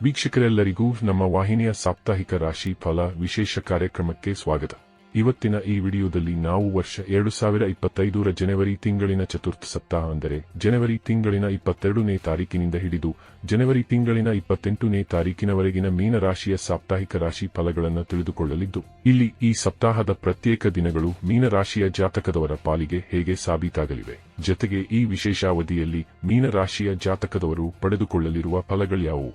ವೀಕ್ಷಕರೆಲ್ಲರಿಗೂ ನಮ್ಮ ವಾಹಿನಿಯ ಸಾಪ್ತಾಹಿಕ ರಾಶಿ ಫಲ ವಿಶೇಷ ಕಾರ್ಯಕ್ರಮಕ್ಕೆ ಸ್ವಾಗತ. ಇವತ್ತಿನ ಈ ವಿಡಿಯೋದಲ್ಲಿ ನಾವು ವರ್ಷ ಎರಡು ಸಾವಿರ ಇಪ್ಪತ್ತೈದರ ಜನವರಿ ತಿಂಗಳಿನ ಚತುರ್ಥ ಸಪ್ತಾಹ ಅಂದರೆ ಜನವರಿ ತಿಂಗಳಿನ ಇಪ್ಪತ್ತೆರಡನೇ ತಾರೀಕಿನಿಂದ ಹಿಡಿದು ಜನವರಿ ತಿಂಗಳಿನ ಇಪ್ಪತ್ತೆಂಟನೇ ತಾರೀಕಿನವರೆಗಿನ ಮೀನ ರಾಶಿಯ ಸಾಪ್ತಾಹಿಕ ರಾಶಿ ಫಲಗಳನ್ನು ತಿಳಿದುಕೊಳ್ಳಲಿದ್ದು, ಇಲ್ಲಿ ಈ ಸಪ್ತಾಹದ ಪ್ರತ್ಯೇಕ ದಿನಗಳು ಮೀನ ರಾಶಿಯ ಜಾತಕದವರ ಪಾಲಿಗೆ ಹೇಗೆ ಸಾಬೀತಾಗಲಿವೆ. ಜೊತೆಗೆ ಈ ವಿಶೇಷಾವಧಿಯಲ್ಲಿ ಮೀನ ರಾಶಿಯ ಜಾತಕದವರು ಪಡೆದುಕೊಳ್ಳಲಿರುವ ಫಲಗಳ್ಯಾವುವು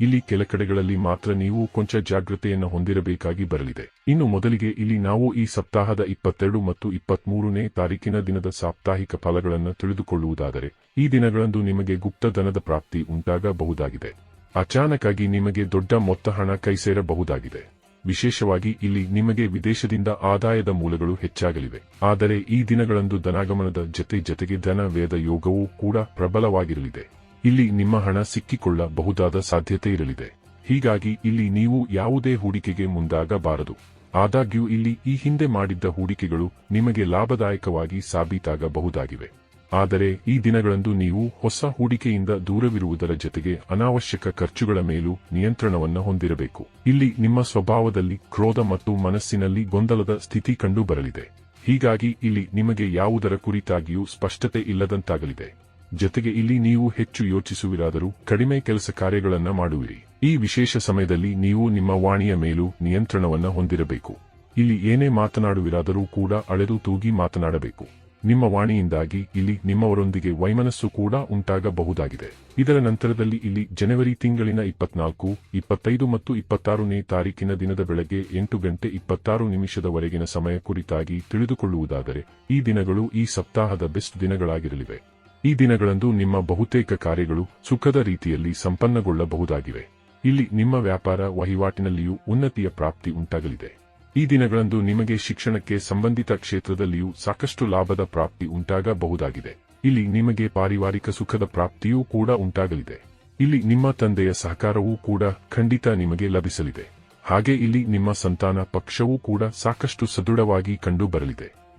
ಇಲ್ಲಿ ಕೆಲ ಕಡೆಗಳಲ್ಲಿ ಮಾತ್ರ ನೀವು ಕೊಂಚ ಜಾಗೃತೆಯನ್ನು ಹೊಂದಿರಬೇಕಾಗಿ ಬರಲಿದೆ. ಇನ್ನು ಮೊದಲಿಗೆ ಇಲ್ಲಿ ನಾವು ಈ ಸಪ್ತಾಹದ ಇಪ್ಪತ್ತೆರಡು ಮತ್ತು ಇಪ್ಪತ್ಮೂರನೇ ತಾರೀಕಿನ ದಿನದ ಸಾಪ್ತಾಹಿಕ ಫಲಗಳನ್ನು ತಿಳಿದುಕೊಳ್ಳುವುದಾದರೆ, ಈ ದಿನಗಳಂದು ನಿಮಗೆ ಗುಪ್ತಧನದ ಪ್ರಾಪ್ತಿ ಉಂಟಾಗಬಹುದಾಗಿದೆ. ಅಚಾನಕಾಗಿ ನಿಮಗೆ ದೊಡ್ಡ ಮೊತ್ತ ಹಣ ಕೈಸೇರಬಹುದಾಗಿದೆ. ವಿಶೇಷವಾಗಿ ಇಲ್ಲಿ ನಿಮಗೆ ವಿದೇಶದಿಂದ ಆದಾಯದ ಮೂಲಗಳು ಹೆಚ್ಚಾಗಲಿವೆ. ಆದರೆ ಈ ದಿನಗಳಂದು ಧನಾಗಮನದ ಜತೆ ಜತೆಗೆ ಧನ, ವೇದ ಯೋಗವೂ ಕೂಡ ಪ್ರಬಲವಾಗಿರಲಿದೆ. ಇಲ್ಲಿ ನಿಮ್ಮ ಹಣ ಸಿಕ್ಕಿಕೊಳ್ಳಬಹುದಾದ ಸಾಧ್ಯತೆ ಇರಲಿದೆ. ಹೀಗಾಗಿ ಇಲ್ಲಿ ನೀವು ಯಾವುದೇ ಹೂಡಿಕೆಗೆ ಮುಂದಾಗಬಾರದು. ಆದಾಗ್ಯೂ ಇಲ್ಲಿ ಈ ಹಿಂದೆ ಮಾಡಿದ್ದ ಹೂಡಿಕೆಗಳು ನಿಮಗೆ ಲಾಭದಾಯಕವಾಗಿ ಸಾಬೀತಾಗಬಹುದಾಗಿವೆ. ಆದರೆ ಈ ದಿನಗಳಂದು ನೀವು ಹೊಸ ಹೂಡಿಕೆಯಿಂದ ದೂರವಿರುವುದರ ಜೊತೆಗೆ ಅನಾವಶ್ಯಕ ಖರ್ಚುಗಳ ಮೇಲೂ ನಿಯಂತ್ರಣವನ್ನು ಹೊಂದಿರಬೇಕು. ಇಲ್ಲಿ ನಿಮ್ಮ ಸ್ವಭಾವದಲ್ಲಿ ಕ್ರೋಧ ಮತ್ತು ಮನಸ್ಸಿನಲ್ಲಿ ಗೊಂದಲದ ಸ್ಥಿತಿ ಕಂಡುಬರಲಿದೆ. ಹೀಗಾಗಿ ಇಲ್ಲಿ ನಿಮಗೆ ಯಾವುದರ ಕುರಿತಾಗಿಯೂ ಸ್ಪಷ್ಟತೆ ಇಲ್ಲದಂತಾಗಲಿದೆ. ಜೊತೆಗೆ ಇಲ್ಲಿ ನೀವು ಹೆಚ್ಚು ಯೋಚಿಸುವಿರಾದರೂ ಕಡಿಮೆ ಕೆಲಸ ಕಾರ್ಯಗಳನ್ನು ಮಾಡುವಿರಿ. ಈ ವಿಶೇಷ ಸಮಯದಲ್ಲಿ ನೀವು ನಿಮ್ಮ ವಾಣಿಯ ಮೇಲೂ ನಿಯಂತ್ರಣವನ್ನು ಹೊಂದಿರಬೇಕು. ಇಲ್ಲಿ ಏನೇ ಮಾತನಾಡುವಿರಾದರೂ ಕೂಡ ಅಳೆದು ತೂಗಿ ಮಾತನಾಡಬೇಕು. ನಿಮ್ಮ ವಾಣಿಯಿಂದಾಗಿ ಇಲ್ಲಿ ನಿಮ್ಮವರೊಂದಿಗೆ ವೈಮನಸ್ಸು ಕೂಡ ಉಂಟಾಗಬಹುದಾಗಿದೆ. ಇದರ ನಂತರದಲ್ಲಿ ಇಲ್ಲಿ ಜನವರಿ ತಿಂಗಳಿನ ಇಪ್ಪತ್ನಾಲ್ಕು, ಇಪ್ಪತ್ತೈದು ಮತ್ತು ಇಪ್ಪತ್ತಾರನೇ ತಾರೀಕಿನ ದಿನದ ಬೆಳಗ್ಗೆ ಎಂಟು ಗಂಟೆ ಇಪ್ಪತ್ತಾರು ನಿಮಿಷದವರೆಗಿನ ಸಮಯ ಕುರಿತಾಗಿ ತಿಳಿದುಕೊಳ್ಳುವುದಾದರೆ, ಈ ದಿನಗಳು ಈ ಸಪ್ತಾಹದ ಬೆಸ್ಟ್ ದಿನಗಳಾಗಿರಲಿವೆ. ಈ ದಿನಗಳಂದು ನಿಮ್ಮ ಬಹುತೇಕ ಕಾರ್ಯಗಳು ಸುಖದ ರೀತಿಯಲ್ಲಿ ಸಂಪನ್ನಗೊಳ್ಳಬಹುದಾಗಿವೆ. ಇಲ್ಲಿ ನಿಮ್ಮ ವ್ಯಾಪಾರ ವಹಿವಾಟಿನಲ್ಲಿಯೂ ಉನ್ನತಿಯ ಪ್ರಾಪ್ತಿ ಉಂಟಾಗಲಿದೆ. ಈ ದಿನಗಳಂದು ನಿಮಗೆ ಶಿಕ್ಷಣಕ್ಕೆ ಸಂಬಂಧಿತ ಕ್ಷೇತ್ರದಲ್ಲಿಯೂ ಸಾಕಷ್ಟು ಲಾಭದ ಪ್ರಾಪ್ತಿ ಉಂಟಾಗಬಹುದಾಗಿದೆ. ಇಲ್ಲಿ ನಿಮಗೆ ಪಾರಿವಾರಿಕ ಸುಖದ ಪ್ರಾಪ್ತಿಯೂ ಕೂಡ ಉಂಟಾಗಲಿದೆ. ಇಲ್ಲಿ ನಿಮ್ಮ ತಂದೆಯ ಸಹಕಾರವೂ ಕೂಡ ಖಂಡಿತ ನಿಮಗೆ ಲಭಿಸಲಿದೆ. ಹಾಗೆ ಇಲ್ಲಿ ನಿಮ್ಮ ಸಂತಾನ ಪಕ್ಷವೂ ಕೂಡ ಸಾಕಷ್ಟು ಸದೃಢವಾಗಿ ಕಂಡುಬರಲಿದೆ.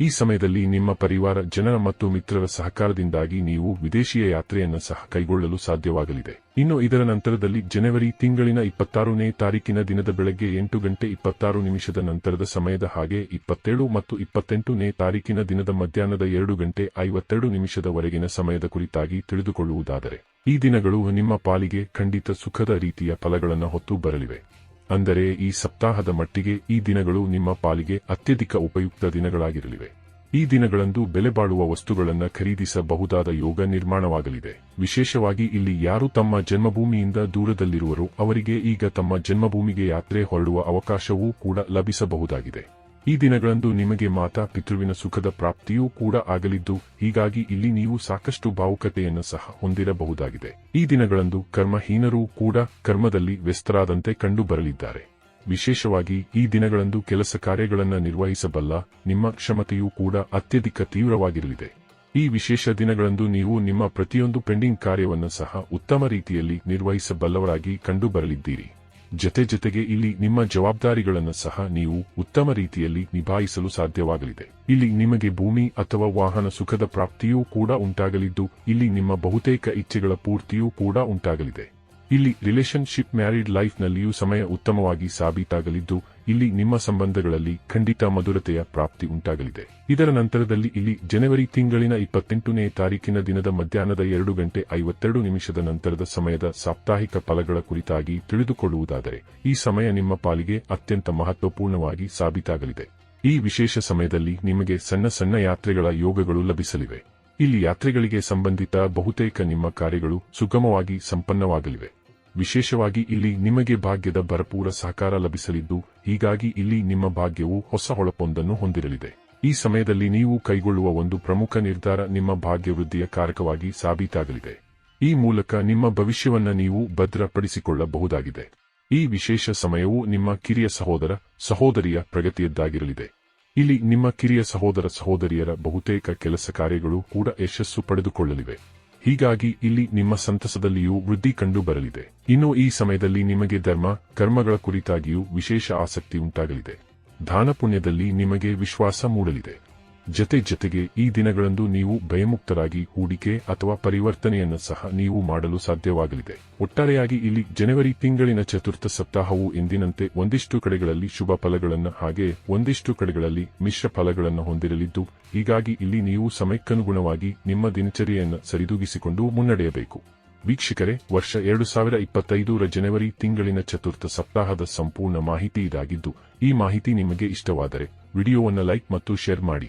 ಈ ಸಮಯದಲ್ಲಿ ನಿಮ್ಮ ಪರಿವಾರ, ಜನರ ಮತ್ತು ಮಿತ್ರರ ಸಹಕಾರದಿಂದಾಗಿ ನೀವು ವಿದೇಶಿಯ ಯಾತ್ರೆಯನ್ನು ಸಹ ಕೈಗೊಳ್ಳಲು ಸಾಧ್ಯವಾಗಲಿದೆ. ಇನ್ನು ಇದರ ನಂತರದಲ್ಲಿ ಜನವರಿ ತಿಂಗಳಿನ ಇಪ್ಪತ್ತಾರನೇ ತಾರೀಕಿನ ದಿನದ ಬೆಳಗ್ಗೆ ಎಂಟು ಗಂಟೆ ಇಪ್ಪತ್ತಾರು ನಿಮಿಷದ ನಂತರದ ಸಮಯದ ಹಾಗೆ ಇಪ್ಪತ್ತೇಳು ಮತ್ತು ಇಪ್ಪತ್ತೆಂಟನೇ ತಾರೀಕಿನ ದಿನದ ಮಧ್ಯಾಹ್ನದ ಎರಡು ಗಂಟೆ ಐವತ್ತೆರಡು ನಿಮಿಷದವರೆಗಿನ ಸಮಯದ ಕುರಿತಾಗಿ ತಿಳಿದುಕೊಳ್ಳುವುದಾದರೆ, ಈ ದಿನಗಳು ನಿಮ್ಮ ಪಾಲಿಗೆ ಖಂಡಿತ ಸುಖದ ರೀತಿಯ ಫಲಗಳನ್ನು ಹೊತ್ತು ಬರಲಿವೆ. ಅಂದರೆ ಈ ಸಪ್ತಾಹದ ಮಟ್ಟಿಗೆ ಈ ದಿನಗಳು ನಿಮ್ಮ ಪಾಲಿಗೆ ಅತ್ಯಧಿಕ ಉಪಯುಕ್ತ ದಿನಗಳಾಗಿರಲಿವೆ. ಈ ದಿನಗಳಂದು ಬೆಲೆ ಬಾಳುವ ವಸ್ತುಗಳನ್ನು ಖರೀದಿಸಬಹುದಾದ ಯೋಗ ನಿರ್ಮಾಣವಾಗಲಿದೆ. ವಿಶೇಷವಾಗಿ ಇಲ್ಲಿ ಯಾರು ತಮ್ಮ ಜನ್ಮಭೂಮಿಯಿಂದ ದೂರದಲ್ಲಿರುವರೋ ಅವರಿಗೆ ಈಗ ತಮ್ಮ ಜನ್ಮಭೂಮಿಗೆ ಯಾತ್ರೆ ಹೊರಡುವ ಅವಕಾಶವೂ ಕೂಡ ಲಭಿಸಬಹುದಾಗಿದೆ. ಈ ದಿನಗಳಂದು ನಿಮಗೆ ಮಾತಾ ಪಿತೃವಿನ ಸುಖದ ಪ್ರಾಪ್ತಿಯೂ ಕೂಡ ಆಗಲಿದ್ದು, ಹೀಗಾಗಿ ಇಲ್ಲಿ ನೀವು ಸಾಕಷ್ಟು ಭಾವುಕತೆಯನ್ನು ಸಹ ಹೊಂದಿರಬಹುದಾಗಿದೆ. ಈ ದಿನಗಳಂದು ಕರ್ಮಹೀನರೂ ಕೂಡ ಕರ್ಮದಲ್ಲಿ ವ್ಯಸ್ತರಾದಂತೆ ಕಂಡುಬರಲಿದ್ದಾರೆ. ವಿಶೇಷವಾಗಿ ಈ ದಿನಗಳಂದು ಕೆಲಸ ಕಾರ್ಯಗಳನ್ನು ನಿರ್ವಹಿಸಬಲ್ಲ ನಿಮ್ಮ ಕ್ಷಮತೆಯೂ ಕೂಡ ಅತ್ಯಧಿಕ ತೀವ್ರವಾಗಿರಲಿದೆ. ಈ ವಿಶೇಷ ದಿನಗಳಂದು ನೀವು ನಿಮ್ಮ ಪ್ರತಿಯೊಂದು ಪೆಂಡಿಂಗ್ ಕಾರ್ಯವನ್ನು ಸಹ ಉತ್ತಮ ರೀತಿಯಲ್ಲಿ ನಿರ್ವಹಿಸಬಲ್ಲವರಾಗಿ ಕಂಡುಬರಲಿದ್ದೀರಿ. ಜತೆ ಜತೆಗೆ ಇಲ್ಲಿ ನಿಮ್ಮ ಜವಾಬ್ದಾರಿಗಳನ್ನು ಸಹ ನೀವು ಉತ್ತಮ ರೀತಿಯಲ್ಲಿ ನಿಭಾಯಿಸಲು ಸಾಧ್ಯವಾಗಲಿದೆ. ಇಲ್ಲಿ ನಿಮಗೆ ಭೂಮಿ ಅಥವಾ ವಾಹನ ಸುಖದ ಪ್ರಾಪ್ತಿಯೂ ಕೂಡ ಉಂಟಾಗಲಿದ್ದು, ಇಲ್ಲಿ ನಿಮ್ಮ ಬಹುತೇಕ ಇಚ್ಛೆಗಳ ಪೂರ್ತಿಯೂ ಕೂಡ ಉಂಟಾಗಲಿದೆ. ಇಲ್ಲಿ ರಿಲೇಶನ್ಶಿಪ್ ಮ್ಯಾರಿಡ್ ಲೈಫ್ನಲ್ಲಿಯೂ ಸಮಯ ಉತ್ತಮವಾಗಿ ಸಾಬೀತಾಗಲಿದ್ದು ಇಲ್ಲಿ ನಿಮ್ಮ ಸಂಬಂಧಗಳಲ್ಲಿ ಖಂಡಿತ ಮಧುರತೆಯ ಪ್ರಾಪ್ತಿ ಉಂಟಾಗಲಿದೆ. ಇದರ ನಂತರದಲ್ಲಿ ಇಲ್ಲಿ ಜನವರಿ ತಿಂಗಳಿನ ಇಪ್ಪತ್ತೆಂಟನೇ ತಾರೀಕಿನ ದಿನದ ಮಧ್ಯಾಹ್ನದ ಎರಡು ಗಂಟೆ ಐವತ್ತೆರಡು ನಿಮಿಷದ ನಂತರದ ಸಮಯದ ಸಾಪ್ತಾಹಿಕ ಫಲಗಳ ಕುರಿತಾಗಿ ತಿಳಿದುಕೊಳ್ಳುವುದಾದರೆ, ಈ ಸಮಯ ನಿಮ್ಮ ಪಾಲಿಗೆ ಅತ್ಯಂತ ಮಹತ್ವಪೂರ್ಣವಾಗಿ ಸಾಬೀತಾಗಲಿದೆ. ಈ ವಿಶೇಷ ಸಮಯದಲ್ಲಿ ನಿಮಗೆ ಸಣ್ಣ ಸಣ್ಣ ಯಾತ್ರೆಗಳ ಯೋಗಗಳು ಲಭಿಸಲಿವೆ. ಇಲ್ಲಿ ಯಾತ್ರೆಗಳಿಗೆ ಸಂಬಂಧಿತ ಬಹುತೇಕ ನಿಮ್ಮ ಕಾರ್ಯಗಳು ಸುಗಮವಾಗಿ ಸಂಪನ್ನವಾಗಲಿವೆ. ವಿಶೇಷವಾಗಿ ಇಲ್ಲಿ ನಿಮಗೆ ಭಾಗ್ಯದ ಭರಪೂರ ಸಹಕಾರ ಲಭಿಸಲಿದ್ದು, ಹೀಗಾಗಿ ಇಲ್ಲಿ ನಿಮ್ಮ ಭಾಗ್ಯವು ಹೊಸ ಹೊಳಪೊಂದನ್ನು ಹೊಂದಿರಲಿದೆ. ಈ ಸಮಯದಲ್ಲಿ ನೀವು ಕೈಗೊಳ್ಳುವ ಒಂದು ಪ್ರಮುಖ ನಿರ್ಧಾರ ನಿಮ್ಮ ಭಾಗ್ಯವೃದ್ಧಿಯ ಕಾರಕವಾಗಿ ಸಾಬೀತಾಗಲಿದೆ. ಈ ಮೂಲಕ ನಿಮ್ಮ ಭವಿಷ್ಯವನ್ನು ನೀವು ಭದ್ರಪಡಿಸಿಕೊಳ್ಳಬಹುದಾಗಿದೆ. ಈ ವಿಶೇಷ ಸಮಯವು ನಿಮ್ಮ ಕಿರಿಯ ಸಹೋದರ, ಸಹೋದರಿಯ ಪ್ರಗತಿಯದ್ದಾಗಿರಲಿದೆ. ಇಲ್ಲಿ ನಿಮ್ಮ ಕಿರಿಯ ಸಹೋದರ, ಸಹೋದರಿಯರ ಬಹುತೇಕ ಕೆಲಸ ಕಾರ್ಯಗಳು ಕೂಡ ಯಶಸ್ಸು ಪಡೆದುಕೊಳ್ಳಲಿವೆ. ಹೀಗಾಗಿ ಇಲ್ಲಿ ನಿಮ್ಮ ಸಂತಸದಲ್ಲಿಯೂ ವೃದ್ಧಿ ಕಂಡು ಬರಲಿದೆ ಇನ್ನು ಈ ಸಮಯದಲ್ಲಿ ನಿಮಗೆ ಧರ್ಮ, ಕರ್ಮಗಳ ಕುರಿತಾಗಿಯೂ ವಿಶೇಷ ಆಸಕ್ತಿ ಉಂಟಾಗಲಿದೆ. ದಾನಪುಣ್ಯದಲ್ಲಿ ನಿಮಗೆ ವಿಶ್ವಾಸ ಮೂಡಲಿದೆ. ಜತೆ ಜತೆಗೆ ಈ ದಿನಗಳಂದು ನೀವು ಭಯಮುಕ್ತರಾಗಿ ಹೂಡಿಕೆ ಅಥವಾ ಪರಿವರ್ತನೆಯನ್ನು ಸಹ ನೀವು ಮಾಡಲು ಸಾಧ್ಯವಾಗಲಿದೆ. ಒಟ್ಟಾರೆಯಾಗಿ ಇಲ್ಲಿ ಜನವರಿ ತಿಂಗಳಿನ ಚತುರ್ಥ ಸಪ್ತಾಹವು ಎಂದಿನಂತೆ ಒಂದಿಷ್ಟು ಕಡೆಗಳಲ್ಲಿ ಶುಭ ಫಲಗಳನ್ನು ಹಾಗೆ ಒಂದಿಷ್ಟು ಕಡೆಗಳಲ್ಲಿ ಮಿಶ್ರ ಫಲಗಳನ್ನು ಹೊಂದಿರಲಿದ್ದು, ಹೀಗಾಗಿ ಇಲ್ಲಿ ನೀವು ಸಮಯಕ್ಕನುಗುಣವಾಗಿ ನಿಮ್ಮ ದಿನಚರಿಯನ್ನು ಸರಿದೂಗಿಸಿಕೊಂಡು ಮುನ್ನಡೆಯಬೇಕು. ವೀಕ್ಷಕರೇ, ವರ್ಷ ಎರಡು ಸಾವಿರ ಇಪ್ಪತ್ತೈದರ ಜನವರಿ ತಿಂಗಳಿನ ಚತುರ್ಥ ಸಪ್ತಾಹದ ಸಂಪೂರ್ಣ ಮಾಹಿತಿ ಇದಾಗಿದ್ದು, ಈ ಮಾಹಿತಿ ನಿಮಗೆ ಇಷ್ಟವಾದರೆ ವಿಡಿಯೋವನ್ನು ಲೈಕ್ ಮತ್ತು ಶೇರ್ ಮಾಡಿ.